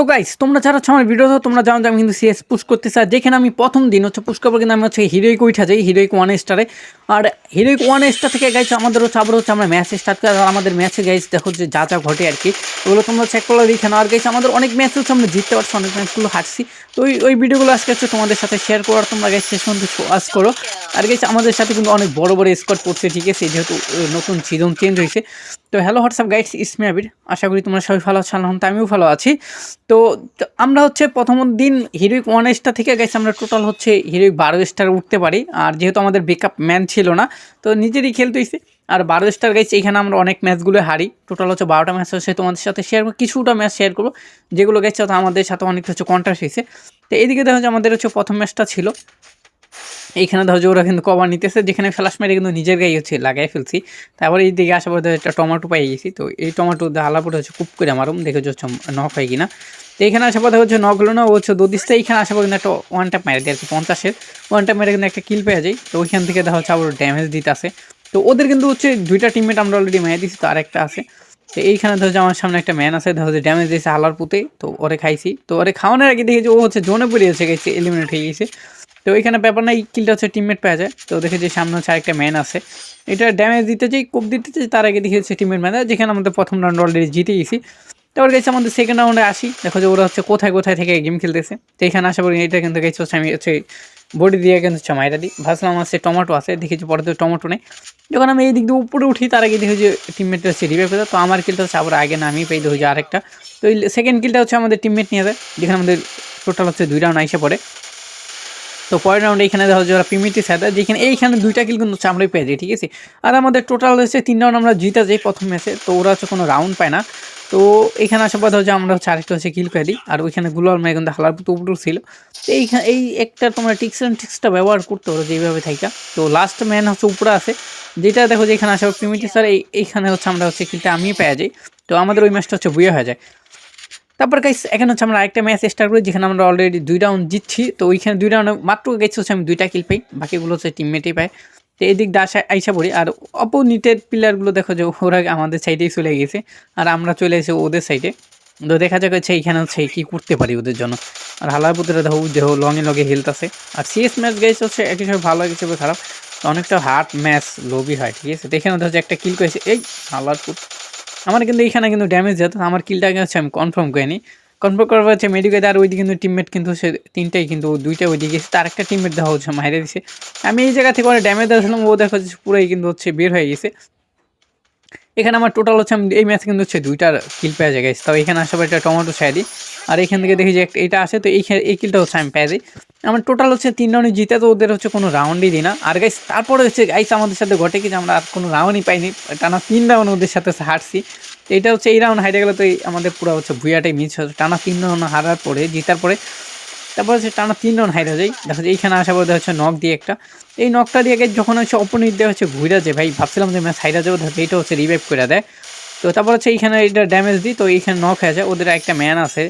তো গাইস তোমরা যারা আমার ভিডিও তোমরা জানো যে আমি কিন্তু সিএস পুশ করতে চাই যেখানে আমি প্রথম দিন হচ্ছে পুশ করব কিন্তু আমি হচ্ছে হিরোইক উঠা যাই হিরোইক ওয়ান স্টারে আর হিরোইক ওয়ান স্টার থেকে গাইছে আমাদের হচ্ছে আবার হচ্ছে আমরা ম্যাচ স্টার্ট করি। আর আমাদের ম্যাচে গাইস দেখো যে যা যা ঘটে আর কি, ওগুলো তোমরা চেক করলে দেখে নাও। আর গাইছে আমাদের অনেক ম্যাচ হচ্ছে, আমরা জিততে পারছি, অনেক ম্যাচগুলো হারছি। তো ওই ওই ভিডিওগুলো আজকে হচ্ছে তোমাদের সাথে শেয়ার করার তোমরা গাইস শেষ পর্যন্ত ওয়াচ করো। আর গাইছে আমাদের সাথে কিন্তু অনেক বড় বড় স্কোয়াড পড়ছে, ঠিক আছে? যেহেতু নতুন সিজন চেঞ্জ হয়েছে। তো hello WhatsApp guides is me Abir আশা করি তোমরা সবাই ভালো আছো, আলহামদুলিল্লাহ, আমিও ভালো আছি। তো আমরা হচ্ছে প্রথম দিন হিরোইক ওয়ান স্টার থেকে গেছি আমরা টোটাল হচ্ছে হিরোইক বারো স্টার উঠতে পারি। আর যেহেতু আমাদের বেকআপ ম্যান ছিল না, তো নিজেরই খেলতে আর বারো স্টার গেছি এখানে আমরা অনেক ম্যাচগুলো হারি। টোটাল হচ্ছে বারোটা ম্যাচ হচ্ছে তোমাদের সাথে শেয়ার করব, কিছুটা ম্যাচ শেয়ার করব, যেগুলো গেছে আমাদের সাথে অনেক হচ্ছে কন্ট্রাস্ট হয়েছে তো এদিকে দেখা হচ্ছে আমাদের হচ্ছে প্রথম ম্যাচটা ছিল। এইখানে ধরো ওরা কিন্তু কভার নিতেছে, যেখানে ফ্লাশ মেরে কিন্তু নিজের গায়ে হচ্ছে, লাগাই ফেলছি। তারপরে এই দিকে আসার পর একটা টমেটো পাই গেছি, তো এই টমেটো ঢালার পরে হচ্ছে কুপ করে মারুম, দেখে হচ্ছে নখ হয় কিনা। তো এখানে আসার পর হচ্ছে নখ হলো না, ও হচ্ছে দদিসটা এইখানে আসার পর কিন্তু একটা ওয়ান ট্যাপ মেরে দিই আর কি পঞ্চাশের। ওয়ান ট্যাপ মেরে কিন্তু একটা কিল পেয়ে যায় তো ওইখান থেকে দেখা হচ্ছে আবার ড্যামেজ দিতে আসে তো ওদের কিন্তু হচ্ছে দুইটা টিমমেট আমরা অলরেডি মেরে দিচ্ছি তো আরেকটা আছে। তো এইখানে ধরো আমার সামনে একটা ম্যান আছে, ধরো যে ড্যামেজ দিয়েছে হালার পুঁতে, তো ওরে খাইছি। তো ওরে খাওয়ানোর আগে দেখি যে ও হচ্ছে জোনে পড়িয়েছে গেছে এলিমিনেট হয়ে গেছে। তো এখানে ব্যাপার না এই কিলটা হচ্ছে টিমমেট পাওয়া যায়। তো দেখে যে সামনে হচ্ছে আরেকটা ম্যান আছে। এটা ড্যামেজ দিতে চাই কোপ দিতে চাই তার আগে দেখে হচ্ছে টিমমেট ম্যান যেখানে আমাদের প্রথম রাউন্ড অলরেডি জিতে গেছি। তারপর গেছে আমাদের সেকেন্ড রাউন্ডে আসি। দেখো যে ওরা হচ্ছে কোথায় কোথায় থেকে গেম খেলতেছে। তো এখানে আসা পরে এটা কিন্তু গেছে হচ্ছে আমি হচ্ছে বডি দিয়ে কিন্তু হচ্ছে মাইরা দিই। ভাবছিলাম আছে টমেটো আছে দেখেছি পরে তো টমেটো নেই। যখন আমি এই দিক দিয়ে উপরে উঠি, তার আগে দেখি যে টিমমেট হচ্ছে রিভাইভ পেতে তো আমার কিলটা হচ্ছে আবার আগে নামিয়ে পেয়ে দেখি যে আরেকটা। তো এই সেকেন্ড কিলটা হচ্ছে আমাদের টিমমেট নিয়ে যায়। যেখানে আমাদের টোটাল হচ্ছে দুই রাউন্ড আইসে পড়ে। তো পরের রাউন্ডে এখানে দেখা যাচ্ছে ওরা প্রিমিটি সাদা যেখানে এইখানে দুইটা কিল কিন্তু আমরাই পেয়ে যাই ঠিক আছে? আর আমাদের টোটাল হচ্ছে তিন রাউন্ড আমরা জিতে যাই প্রথম ম্যাচে তো ওরা হচ্ছে কোনো রাউন্ড পায় না। তো এখানে আসার পর হচ্ছে আমরা হচ্ছে আরেকটা হচ্ছে কিল পেয়ে দিই, আর ওইখানে গুলাল মেয়ে কিন্তু হালার উপর ছিল। তো এইখানে এই একটা তোমরা টিক্স অ্যান্ড টিক্সটা ব্যবহার করতে পারো যেভাবে থাকা তো লাস্ট ম্যান হচ্ছে উপরে আছে, যেটা দেখো যে এখানে আসার পর পিমিটি স্যার এইখানে হচ্ছে আমরা হচ্ছে কিলটা আমি পেয়ে যাই। তো আমাদের ওই ম্যাচটা হচ্ছে বুয়ে হয়ে যায়। তারপর গাইস এখানে হচ্ছে আমরা আরেকটা ম্যাচ স্টার্ট করি, যেখানে আমরা অলরেডি দুই রাউন্ড জিতছি। তো ওইখানে দুই রাউন্ডে মাত্র গেছে হচ্ছে আমি দুইটা কিল পাই, বাকিগুলো হচ্ছে টিমমেটই পাই তো এদিক দিয়ে আসা আইসা পড়ি। আর অপোনিটের প্লেয়ারগুলো দেখো যে, ওরা আমাদের সাইডেই চলে গেছে, আর আমরা চলে এসে ওদের সাইডে তো দেখা যাক হচ্ছে এইখানে হচ্ছে কী করতে পারি ওদের জন্য। আর হালার পুতরা দেখো দেহ লঙে লগে হেলথ আছে। আর সিএস ম্যাচ গেছে হচ্ছে এক হিসাবে ভালো হিসাবে খারাপ অনেকটা হার্ড ম্যাচ লোবি হয়, ঠিক আছে? তো এখানে হচ্ছে একটা কিল করেছে, এই হালার আমার কিন্তু এইখানে কিন্তু ড্যামেজ যেত আমার কিলটাকে হচ্ছে আমি কনফার্ম করে নিই। কনফার্ম করার হচ্ছে মেডিকেল আর ওইদিকে কিন্তু টিমমেট কিন্তু সে তিনটাই কিন্তু দুইটা ওইদিকে গেছে তার একটা টিমমেট দেওয়া হচ্ছে, মাইরে দিছে। আমি এই জায়গা থেকে অনেক ড্যামেজ দিয়েছিলাম ও দেখা যাচ্ছে পুরোই কিন্তু হচ্ছে বের হয়ে গেছে। এখানে আমার টোটাল হচ্ছে আমি এই ম্যাচে কিন্তু হচ্ছে দুইটার কিল পেয়ে যায় তাও এখানে আসার পর একটা টমেটো ছাই দিই। আর এখান থেকে দেখি যে এটা আসে, তো এই এই কিলটা হচ্ছে আমি পেয়ে আমার টোটাল হচ্ছে তিন রাউন্ড জিতে, তো ওদের হচ্ছে কোনো রাউন্ডই দিই না। আর গাইস তারপরে হচ্ছে গাইস আমাদের সাথে ঘটে কি যে আমরা আর কোনো রাউন্ডই পাইনি টানা তিন রাউন্ড ওদের সাথে হারছি। তো এটা হচ্ছে এই রাউন্ড হাইটে গেলে তো আমাদের পুরো হচ্ছে ভুয়াটাই মিস হচ্ছে টানা তিন রাউন্ড হারার পরে, জিতার পরে তারপর হচ্ছে টানা তিন রাউন্ড হাইরা যায়। দেখা যায় এইখানে আসা পরে হচ্ছে নক দিয়ে একটা। এই নকটা দিয়ে যখন হচ্ছে অপোনিট দেওয়া হচ্ছে ঘুরে যায়, ভাই, ভাবছিলাম যে ম্যাচ হাইরা যাব ধরছে এটা হচ্ছে রিভাইভ করে দেয়। তো তারপর হচ্ছে এইখানে এটা ড্যামেজ দিই, তো এইখানে নক হয়ে যায়। ওদের একটা ম্যান আছে,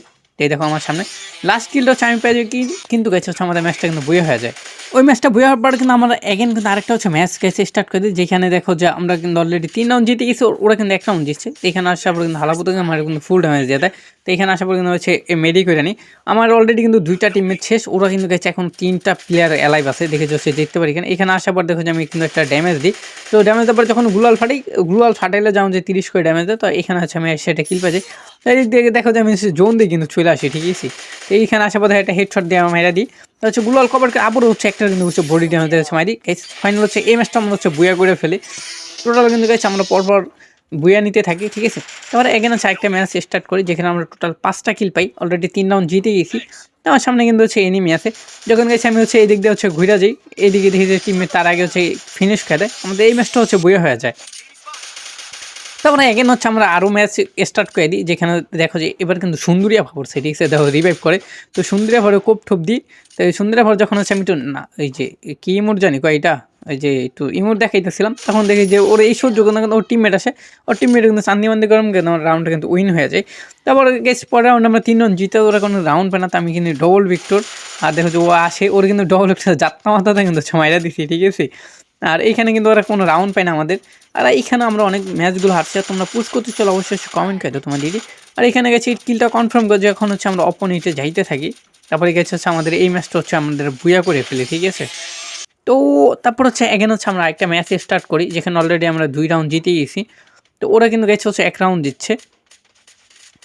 এই দেখো আমার সামনে। লাস্ট কিলটা হচ্ছে আমি পাই কি কিন্তু গেছে হচ্ছে আমাদের ম্যাচটা কিন্তু বইয়ে হয়ে যায়। ওই ম্যাচটা বইয়ে হওয়ার পর কিন্তু আমরা এগেন কিন্তু আরেকটা হচ্ছে ম্যাচ গেছে স্টার্ট করে দিই, যেখানে দেখো যে আমরা কিন্তু অলরেডি তিন রাউন্ড জিতে গেছি, ওরা কিন্তু এক রাউন্ড জিতছে। এখানে আসার পর কিন্তু হালাপুতো আমার কিন্তু ফুল ড্যামেজ দিয়ে দেয়। এখানে আসার পর কিন্তু হচ্ছে মেডি করে নিই আমার অলরেডি কিন্তু দুইটা টিমের শেষ, ওরা কিন্তু গেছে এখন তিনটা প্লেয়ার অ্যালাইভ আছে, দেখে সে জিততে পারি এখানে। এখানে আসার পর দেখো যে আমি কিন্তু একটা ড্যামেজ দিই। তো ড্যামেজ দেওয়ার পর যখন গুলাল ফাটাই, গুলাল ফাটাইলে যেমন যে তিরিশ করে ড্যামেজ দেয়, তো এখানে হচ্ছে আমি সেটা কিল তো এই দিয়ে দেখো যে আমি জোন দিয়ে কিন্তু চলে আসি, ঠিক আছে? তো এইখানে আসার পর একটা হেডশট দিয়ে আমি মেরা দিই। হচ্ছে গুলাল কভারকে আবারও হচ্ছে একটা কিন্তু হচ্ছে বডি ড্যামেজ হচ্ছে মারি। ফাইনাল হচ্ছে এই ম্যাচটা আমরা হচ্ছে বুয়া করে ফেলি। টোটাল কিন্তু গেছে আমরা পরপর বুয়া নিতে থাকি, ঠিক আছে? তারপরে এখানে হচ্ছে একটা ম্যাচ স্টার্ট করি, যেখানে আমরা টোটাল পাঁচটা কিল পাই। অলরেডি তিন রাউন্ড জিতে গেছি। তো আমার সামনে কিন্তু হচ্ছে এনিমি আছে। যখন গেছি আমি হচ্ছে এই দিক দিয়ে হচ্ছে ঘুরে যাই। এইদিকে দেখি যে টিমে তার আগে হচ্ছে ফিনিশ খেলে। আমাদের এই ম্যাচটা হচ্ছে বইয়া হয়ে যায়। তারপরে এগেন হচ্ছে আমরা আরও ম্যাচ স্টার্ট করে দিই, যেখানে দেখো যে এবার কিন্তু সুন্দরিয়া ভাবর ঠিক আছে? দেখো রিভাইভ করে। তো সুন্দরিয়া ভাবে কোপ ঠোপ দিই। তো সুন্দরিয়া ভাবর যখন হচ্ছে আমি একটু না, এই যে কি ইমোর জানি কয় এটা? ওই যে একটু ইমোর দেখাইতেছিলাম, তখন দেখি যে ওর এই সহ্য করতে কিন্তু ওর টিমমেট আসে। ওর টিমমেট কিন্তু চান্দি মান্দি গরম কিন্তু আমার রাউন্ডটা কিন্তু উইন হয়ে যায়। তারপর গেছে পরের রাউন্ড আমরা তিন রাউন্ড জিতে ওরা কোনো রাউন্ড পায় না, তো আমি কিন্তু ডবল ভিক্টর আর দেখো যে ও আসে, ওর কিন্তু ডবল ভিক্টর যাত্রা মাথাতে কিন্তু ছমাইরা দিছি, ঠিক আছে? আর এইখানে কিন্তু ওরা কোনো রাউন্ড পায় না আমাদের। আর এইখানে আমরা অনেক ম্যাচগুলো হারছি, আর তোমরা পুশ করতে চলো অবশ্যই কমেন্ট করে দাও তোমার দিদি আর এখানে গেছে কিলটা কনফার্ম করে যখন হচ্ছে আমরা অপোনেন্টে যাইতে থাকি, তারপরে গেছে হচ্ছে আমাদের এই ম্যাচটা হচ্ছে আমাদের বুয়া করে ফেলি, ঠিক আছে? তো তারপর হচ্ছে এখানে হচ্ছে আমরা একটা ম্যাচ স্টার্ট করি, যেখানে অলরেডি আমরা দুই রাউন্ড জিতে গেছি। তো ওরা কিন্তু গেছে হচ্ছে এক রাউন্ড দিচ্ছে।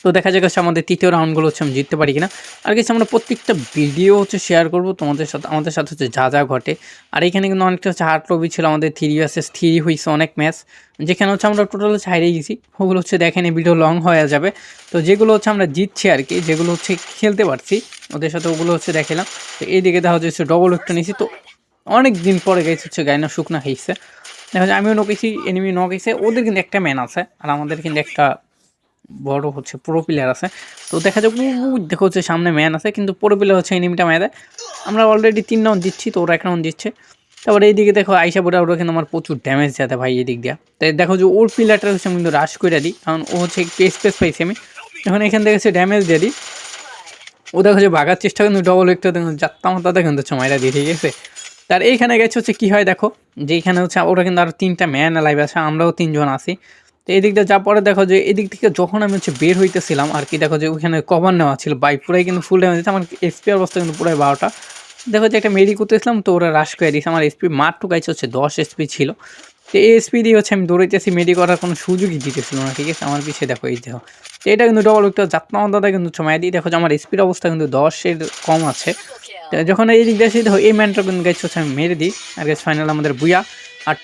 তো দেখা যাক হচ্ছে আমাদের তৃতীয় রাউন্ডগুলো হচ্ছে আমি জিততে পারি কিনা। আর কিছু আমরা প্রত্যেকটা ভিডিও হচ্ছে শেয়ার করব তোমাদের সাথে, আমাদের সাথে হচ্ছে যা যা ঘটে। আর এখানে কিন্তু অনেকটা হচ্ছে হার্ট লবি ছিল, আমাদের থ্রি ভার্সেস থ্রি হয়েছে অনেক ম্যাচ যেখানে হচ্ছে আমরা টোটাল হচ্ছে হারিয়ে গেছি। ওগুলো হচ্ছে দেখেন ভিডিও লং হয়ে যাবে। তো যেগুলো হচ্ছে আমরা জিতছি আর কি, যেগুলো হচ্ছে খেলতে পারছি, ওদের সাথে ওগুলো হচ্ছে দেখালাম। তো এইদিকে দেখা যাচ্ছে ডবল একটা নিয়েছি তো অনেক দিন পরে গেছে হচ্ছে গাইনা শুকনা খাইছে দেখা যায় আমিও নকেছি এনিমি নকেছে ওদের কিন্তু একটা ম্যান আছে, আর আমাদের কিন্তু একটা বড় হচ্ছে প্রো প্লেয়ার আছে। তো দেখা যাক দেখো হচ্ছে সামনে ম্যান আছে, কিন্তু প্রো প্লেয়ার হচ্ছে এনিমিটা মেয়ে আমরা অলরেডি তিন রাউন্ড দিচ্ছি, তো ওরা এক রাউন্ড দিচ্ছে। তারপরে এইদিকে দেখো, আইসা পড়ে ওরা কিন্তু আমার প্রচুর ড্যামেজ যাতে ভাই এদিক দিয়া। তাই দেখো যে ওর প্লেয়ারটা হচ্ছে আমি কিন্তু রাশ করে দিই, কারণ ও হচ্ছে একটু স্পেস পাইছি আমি। এখন এখান থেকে সে ড্যামেজ দিয়ে দিই, ও দেখো যে ভাগার চেষ্টা কিন্তু ডবল একটা দেখুন যাত্রা মাত্রা কিন্তু মাইরা দিয়ে ঠিক আছে তার এইখানে গেছে হচ্ছে কী হয় দেখো, যে এখানে হচ্ছে ওরা কিন্তু আরও তিনটা ম্যান লাইভ আছে, আমরাও তিনজন আছি। তো এদিক দিয়ে যা পরে দেখো যে এদিক থেকে যখন আমি হচ্ছে বের হইতেছিলাম, আর কি দেখো যে ওখানে কভার নেওয়া ছিল বাইক পুরাই কিন্তু ফুল ড্যামেজ আমার এসপি অবস্থা কিন্তু পুরাই বারোটা। দেখো যে একটা মেডি করতেছিলাম তো ওরা রাশ করে দিয়েছে, আমার এসপি মাত্র গাইছে হচ্ছে দশ এসপি ছিল। তো এই এসপি দিয়ে হচ্ছে আমি দৌড়াইতেছি মেডি করার কোনো সুযোগই দিতেছিল না, ঠিক আছে? আমার পিছিয়ে দেখো, এই দেখো। তো এটা কিন্তু ডবল একটা যাত্রা দাদা কিন্তু সময় দিই। দেখো যে আমার এসপির অবস্থা কিন্তু দশের কম আছে। যখন এই দিক দিয়ে দেখো এই ম্যানটা কিন্তু গাছ হচ্ছে আমি মেরে দিই। আর গেছে ফাইনাল আমাদের বুয়া। আর